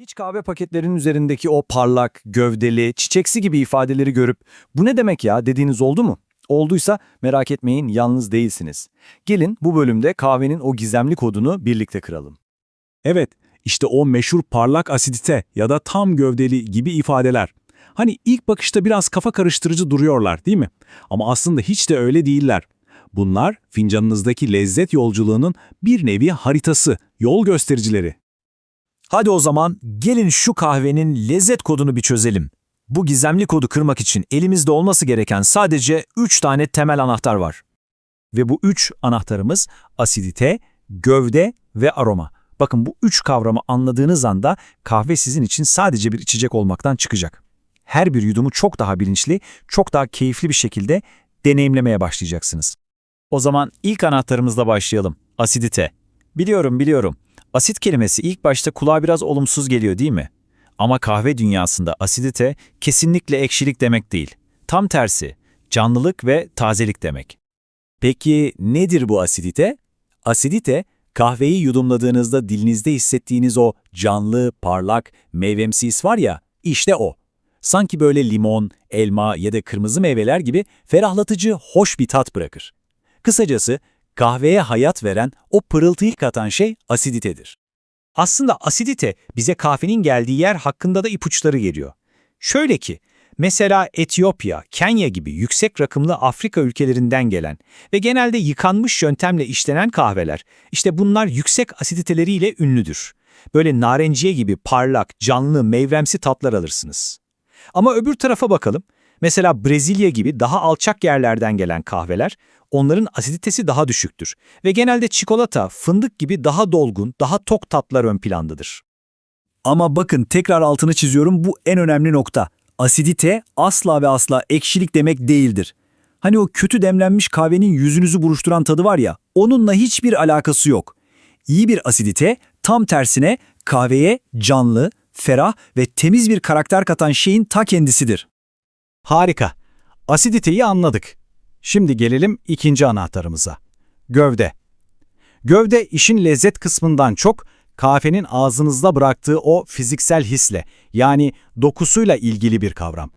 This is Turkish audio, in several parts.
Hiç kahve paketlerinin üzerindeki o parlak, gövdeli, çiçeksi gibi ifadeleri görüp bu ne demek ya dediğiniz oldu mu? Olduysa merak etmeyin yalnız değilsiniz. Gelin bu bölümde kahvenin o gizemli kodunu birlikte kıralım. Evet, işte o meşhur parlak asidite ya da tam gövdeli gibi ifadeler. Hani ilk bakışta biraz kafa karıştırıcı duruyorlar değil mi? Ama aslında hiç de öyle değiller. Bunlar fincanınızdaki lezzet yolculuğunun bir nevi haritası, yol göstericileri. Hadi o zaman gelin şu kahvenin lezzet kodunu bir çözelim. Bu gizemli kodu kırmak için elimizde olması gereken sadece 3 tane temel anahtar var. Ve bu 3 anahtarımız asidite, gövde ve aroma. Bakın bu 3 kavramı anladığınız anda kahve sizin için sadece bir içecek olmaktan çıkacak. Her bir yudumu çok daha bilinçli, çok daha keyifli bir şekilde deneyimlemeye başlayacaksınız. O zaman ilk anahtarımızla başlayalım. Asidite. Biliyorum biliyorum. Asit kelimesi ilk başta kulağa biraz olumsuz geliyor değil mi? Ama kahve dünyasında asidite kesinlikle ekşilik demek değil. Tam tersi, canlılık ve tazelik demek. Peki nedir bu asidite? Asidite, kahveyi yudumladığınızda dilinizde hissettiğiniz o canlı, parlak, meyvemsi his var ya, işte o. Sanki böyle limon, elma ya da kırmızı meyveler gibi ferahlatıcı, hoş bir tat bırakır. Kısacası kahveye hayat veren, o pırıltıyı katan şey asiditedir. Aslında asidite bize kahvenin geldiği yer hakkında da ipuçları geliyor. Şöyle ki, mesela Etiyopya, Kenya gibi yüksek rakımlı Afrika ülkelerinden gelen ve genelde yıkanmış yöntemle işlenen kahveler, işte bunlar yüksek asiditeleriyle ünlüdür. Böyle narenciye gibi parlak, canlı, meyvemsi tatlar alırsınız. Ama öbür tarafa bakalım. Mesela Brezilya gibi daha alçak yerlerden gelen kahveler, onların asiditesi daha düşüktür ve genelde çikolata, fındık gibi daha dolgun, daha tok tatlar ön plandadır. Ama bakın tekrar altını çiziyorum bu en önemli nokta. Asidite asla ve asla ekşilik demek değildir. Hani o kötü demlenmiş kahvenin yüzünüzü buruşturan tadı var ya, onunla hiçbir alakası yok. İyi bir asidite tam tersine kahveye canlı, ferah ve temiz bir karakter katan şeyin ta kendisidir. Harika. Asiditeyi anladık. Şimdi gelelim ikinci anahtarımıza. Gövde. Gövde işin lezzet kısmından çok kahvenin ağzınızda bıraktığı o fiziksel hisle yani dokusuyla ilgili bir kavram.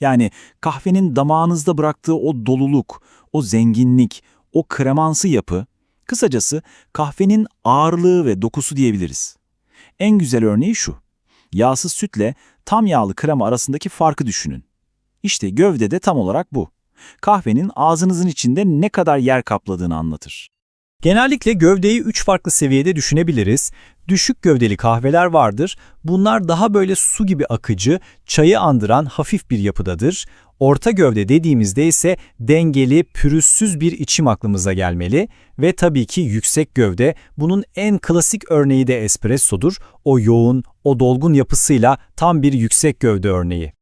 Yani kahvenin damağınızda bıraktığı o doluluk, o zenginlik, o kremansı yapı, kısacası kahvenin ağırlığı ve dokusu diyebiliriz. En güzel örneği şu. Yağsız sütle tam yağlı krema arasındaki farkı düşünün. İşte gövde de tam olarak bu. Kahvenin ağzınızın içinde ne kadar yer kapladığını anlatır. Genellikle gövdeyi üç farklı seviyede düşünebiliriz. Düşük gövdeli kahveler vardır. Bunlar daha böyle su gibi akıcı, çayı andıran hafif bir yapıdadır. Orta gövde dediğimizde ise dengeli, pürüzsüz bir içim aklımıza gelmeli. Ve tabii ki yüksek gövde, bunun en klasik örneği de espressodur. O yoğun, o dolgun yapısıyla tam bir yüksek gövde örneği.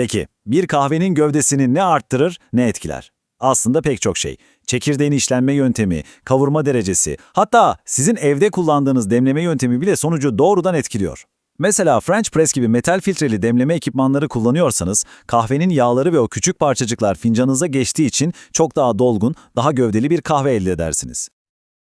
Peki, bir kahvenin gövdesini ne arttırır ne etkiler? Aslında pek çok şey. Çekirdeğin işlenme yöntemi, kavurma derecesi, hatta sizin evde kullandığınız demleme yöntemi bile sonucu doğrudan etkiliyor. Mesela French press gibi metal filtreli demleme ekipmanları kullanıyorsanız, kahvenin yağları ve o küçük parçacıklar fincanınıza geçtiği için çok daha dolgun, daha gövdeli bir kahve elde edersiniz.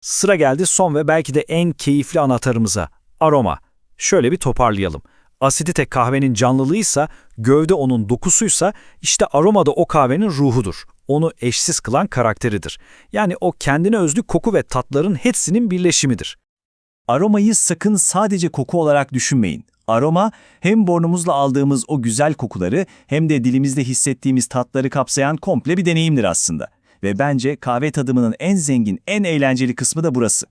Sıra geldi son ve belki de en keyifli anahtarımıza, aroma. Şöyle bir toparlayalım. Asidite kahvenin canlılığıysa, gövde onun dokusuysa, işte aroma da o kahvenin ruhudur. Onu eşsiz kılan karakteridir. Yani o kendine özgü koku ve tatların hepsinin birleşimidir. Aromayı sakın sadece koku olarak düşünmeyin. Aroma hem burnumuzla aldığımız o güzel kokuları hem de dilimizde hissettiğimiz tatları kapsayan komple bir deneyimdir aslında. Ve bence kahve tadımının en zengin, en eğlenceli kısmı da burası.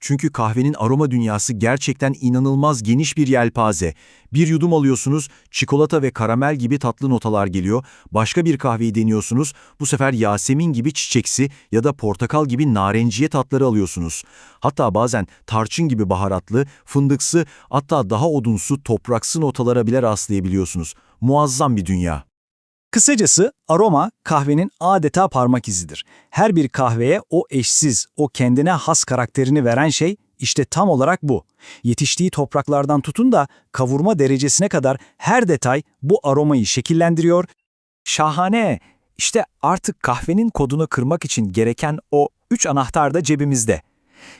Çünkü kahvenin aroma dünyası gerçekten inanılmaz geniş bir yelpaze. Bir yudum alıyorsunuz, çikolata ve karamel gibi tatlı notalar geliyor. Başka bir kahveyi deniyorsunuz, bu sefer yasemin gibi çiçeksi ya da portakal gibi narenciye tatları alıyorsunuz. Hatta bazen tarçın gibi baharatlı, fındıksı, hatta daha odunsu, topraksı notalara bile rastlayabiliyorsunuz. Muazzam bir dünya. Kısacası aroma kahvenin adeta parmak izidir. Her bir kahveye o eşsiz, o kendine has karakterini veren şey işte tam olarak bu. Yetiştiği topraklardan tutun da kavurma derecesine kadar her detay bu aromayı şekillendiriyor. Şahane! İşte artık kahvenin kodunu kırmak için gereken o üç anahtar da cebimizde.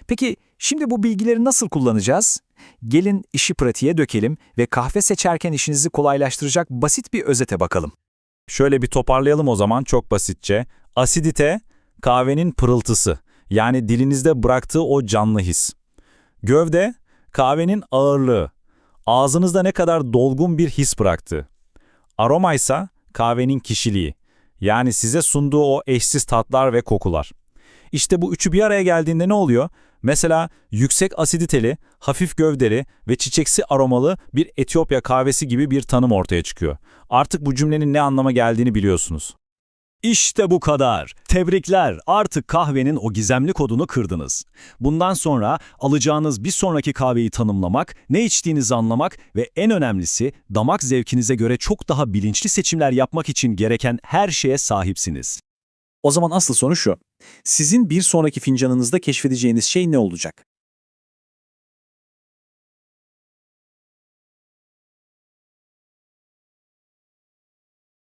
Peki Şimdi bu bilgileri nasıl kullanacağız? Gelin işi pratiğe dökelim ve kahve seçerken işinizi kolaylaştıracak basit bir özete bakalım. Şöyle bir toparlayalım o zaman çok basitçe. Asidite, kahvenin pırıltısı. Yani dilinizde bıraktığı o canlı his. Gövde, kahvenin ağırlığı. Ağzınızda ne kadar dolgun bir his bıraktı. Aroma ise kahvenin kişiliği. Yani size sunduğu o eşsiz tatlar ve kokular. İşte bu üçü bir araya geldiğinde ne oluyor? Mesela yüksek asiditeli, hafif gövdeli ve çiçeksi aromalı bir Etiyopya kahvesi gibi bir tanım ortaya çıkıyor. Artık bu cümlenin ne anlama geldiğini biliyorsunuz. İşte bu kadar. Tebrikler. Artık kahvenin o gizemli kodunu kırdınız. Bundan sonra alacağınız bir sonraki kahveyi tanımlamak, ne içtiğinizi anlamak ve en önemlisi damak zevkinize göre çok daha bilinçli seçimler yapmak için gereken her şeye sahipsiniz. O zaman asıl soru şu. Sizin bir sonraki fincanınızda keşfedeceğiniz şey ne olacak?